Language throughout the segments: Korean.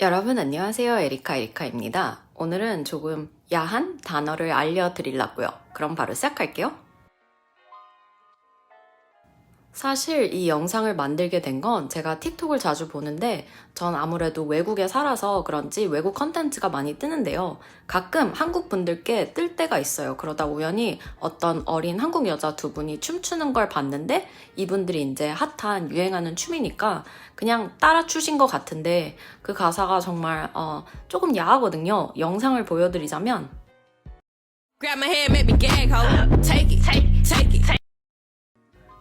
여러분 안녕하세요. 에리카 에리카입니다. 오늘은 조금 야한 단어를 알려드리려고요. 그럼 바로 시작할게요. 사실 이 영상을 만들게 된 건 제가 틱톡을 자주 보는데 전 아무래도 외국에 살아서 그런지 외국 컨텐츠가 많이 뜨는데요. 가끔 한국 분들께 뜰 때가 있어요. 그러다 우연히 어떤 어린 한국 여자 두 분이 춤추는 걸 봤는데 이분들이 이제 핫한 유행하는 춤이니까 그냥 따라 추신 것 같은데 그 가사가 정말 어, 조금 야하거든요. 영상을 보여드리자면 Grab my hand, make me gag, ho. Take it, take it, take it.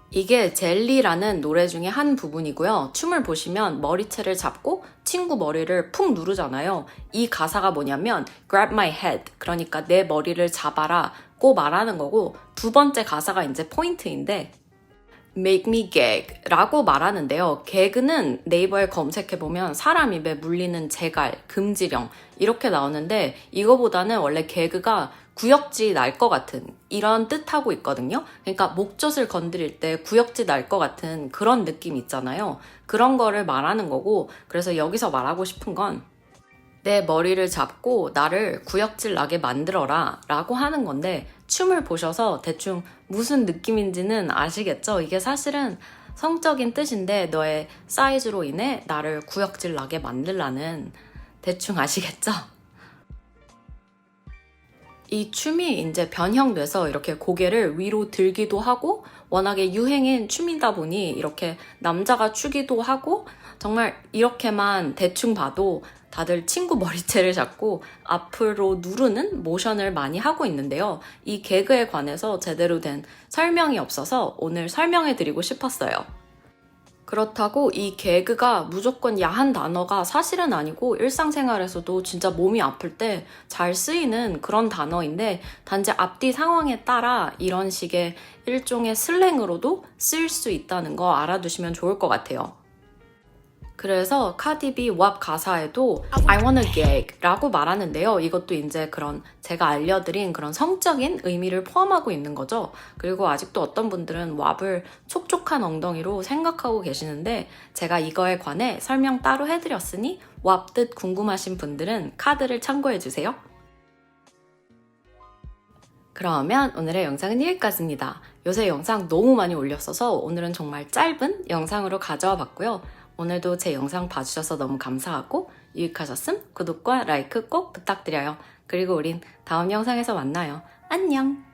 이게 젤리라는 노래 중에 한 부분이고요. 춤을 보시면 머리채를 잡고 친구 머리를 푹 누르잖아요. 이 가사가 뭐냐면 grab my head 그러니까 내 머리를 잡아라 고 말하는 거고 두 번째 가사가 이제 포인트인데 make me gag 라고 말하는데요. 개그는 네이버에 검색해보면 사람 입에 물리는 재갈, 금지령 이렇게 나오는데 이거보다는 원래 개그가 구역질 날 것 같은 이런 뜻하고 있거든요. 그러니까 목젖을 건드릴 때 구역질 날 것 같은 그런 느낌 있잖아요. 그런 거를 말하는 거고 그래서 여기서 말하고 싶은 건 내 머리를 잡고 나를 구역질 나게 만들어라 라고 하는 건데 춤을 보셔서 대충 무슨 느낌인지는 아시겠죠? 이게 사실은 성적인 뜻인데 너의 사이즈로 인해 나를 구역질 나게 만들라는 대충 아시겠죠? 이 춤이 이제 변형돼서 이렇게 고개를 위로 들기도 하고 워낙에 유행인 춤이다 보니 이렇게 남자가 추기도 하고 정말 이렇게만 대충 봐도 다들 친구 머리채를 잡고 앞으로 누르는 모션을 많이 하고 있는데요. 이 개그에 관해서 제대로 된 설명이 없어서 오늘 설명해 드리고 싶었어요. 그렇다고 이 개그가 무조건 야한 단어가 사실은 아니고 일상생활에서도 진짜 몸이 아플 때 잘 쓰이는 그런 단어인데 단지 앞뒤 상황에 따라 이런 식의 일종의 슬랭으로도 쓰일 수 있다는 거 알아두시면 좋을 것 같아요. 그래서 카디비 왑 가사에도 I wanna gag 라고 말하는데요. 이것도 이제 그런 제가 알려드린 그런 성적인 의미를 포함하고 있는 거죠. 그리고 아직도 어떤 분들은 왑을 촉촉한 엉덩이로 생각하고 계시는데 제가 이거에 관해 설명 따로 해드렸으니 왑 뜻 궁금하신 분들은 카드를 참고해주세요. 그러면 오늘의 영상은 여기까지입니다. 요새 영상 너무 많이 올렸어서 오늘은 정말 짧은 영상으로 가져와 봤고요. 오늘도 제 영상 봐주셔서 너무 감사하고 유익하셨음 구독과 라이크 꼭 부탁드려요. 그리고 우린 다음 영상에서 만나요. 안녕!